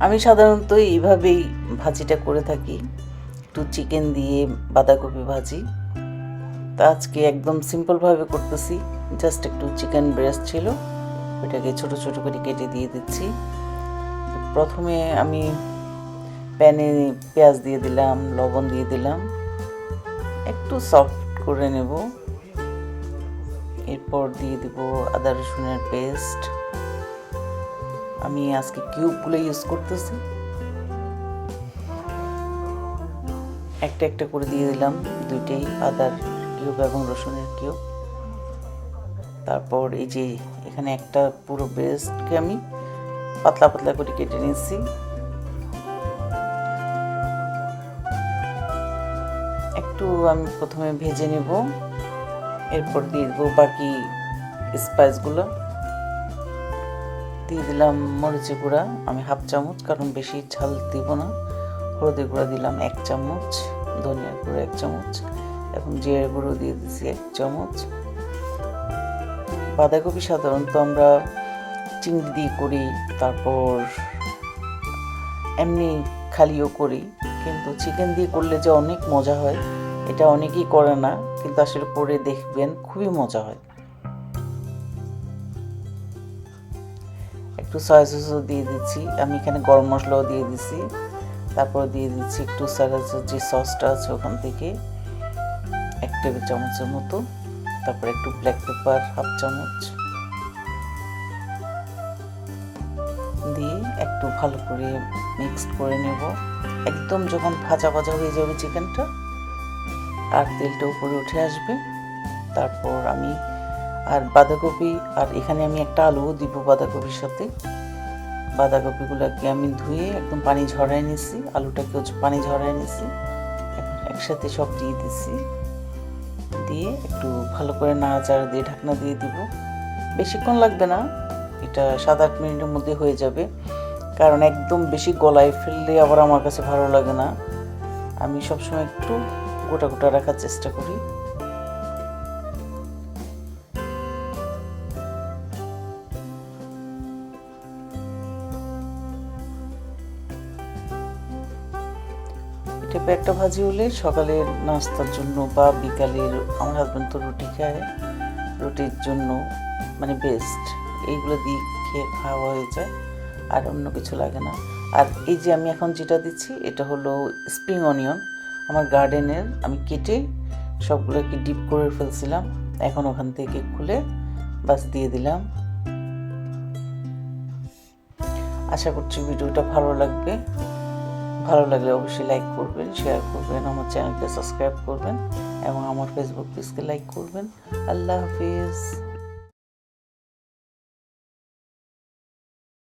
আমি সাধারণত এইভাবেই ভাজিটা করে থাকি। একটু চিকেন দিয়ে বাঁধাকপি ভাজি। তা আজকে একদম সিম্পলভাবে করতেছি। জাস্ট একটু চিকেন ব্রেস্ট ছিল। ওইটাকে ছোট ছোট করে কেটে দিয়ে দিচ্ছি। প্রথমে আমি প্যানে পেঁয়াজ দিয়ে দিলাম, লবণ দিয়ে দিলাম। একটু সফট করে নেব। এরপর দিয়ে দিব আদা রসুনের পেস্ট আমি আজকে কিউবগুলো ইউজ করতেছি। একটা একটা করে দিয়ে দিলাম, দুইটাই, আদার কিউব এবং রসুনের কিউব। তারপর এই যে এখানে একটা পুরো ব্রেস্টকে আমি পাতলা পাতলা করে কেটে নিয়েছি। একটু আমি প্রথমে ভেজে নেব, এরপর দিয়ে দেবো বাকি স্পাইসগুলো দিয়ে দিলাম মরিচের গুঁড়া। আমি হাফ চামচ, কারণ বেশি ঝাল দিব না। হলুদের গুঁড়া দিলাম এক চামচ, ধনিয়ার গুঁড়ো এক চামচ এবং জিরের গুঁড়ো দিয়ে দিচ্ছি এক চামচ। বাঁধাকপি সাধারণত আমরা চিংড়ি দিয়ে করি, তারপর এমনি খালিও করি, কিন্তু চিকেন দিয়ে করলে যে অনেক মজা হয়, এটা অনেকেই করে না, কিন্তু আসলে পরে দেখবেন, খুবই মজা হয়। একটু সয়া সসও দিয়ে দিচ্ছি। আমি এখানে গরম মশলাও দিয়ে দিচ্ছি। তারপর দিয়ে দিচ্ছি একটু সয়া সস যে সসটা আছে ওখান থেকে এক টেবিল চামচের মতো। তারপর একটু ব্ল্যাক পেপার হাফ চামচ দিয়ে একটু ভালো করে মিক্সড করে নেব। একদম যখন ভাজা ভাজা হয়ে যাবে চিকেনটা আর তেলটা উপরে উঠে আসবে। তারপর আমি বাঁধাকপি, আর এখানে আমি একটা আলুও দিব বাঁধাকপির সাথে। বাঁধাকপিগুলোকে আমি ধুয়ে একদম পানি ঝরাই নিছি আলুটাকেও পানি ঝরাই নিছি। একসাথে সব দিয়ে দিছি। দিয়ে একটু ভালো করে নাড়াচাড়া দিয়ে ঢাকনা দিয়ে দিব। বেশিক্ষণ লাগবে না, এটা সাত আট মিনিটের মধ্যে হয়ে যাবে। কারণ একদম বেশি গলায় ফেললে আবার আমার কাছে ভালো লাগে না। আমি সবসময় একটু গোটা গোটা রাখার চেষ্টা করি। এটা একটা ভাজি হলে সকালের নাস্তার জন্য বা বিকালের আমার হাজব্যান্ড তো রুটি খায়। রুটির জন্য মানে বেস্ট এইগুলো দিয়ে খেয়ে খাওয়া হয়ে যায়, আর অন্য কিছু লাগে না। আর এই যে আমি এখন যেটা দিচ্ছি, এটা হলো স্প্রিং অনিয়ন আমার গার্ডেনের আমি কেটে সবগুলোকে ডিপ করে ফেলছিলাম। এখন ওখান থেকে খুলে বাস দিয়ে দিলাম। আশা করছি ভিডিওটা ভালো লাগবে। ভালো লাগলে অবশ্যই লাইক করবেন শেয়ার করবেন, আমার চ্যানেলকে সাবস্ক্রাইব করবেন এবং আমার ফেসবুক পেজকে লাইক করবেন। আল্লাহ হাফিজ।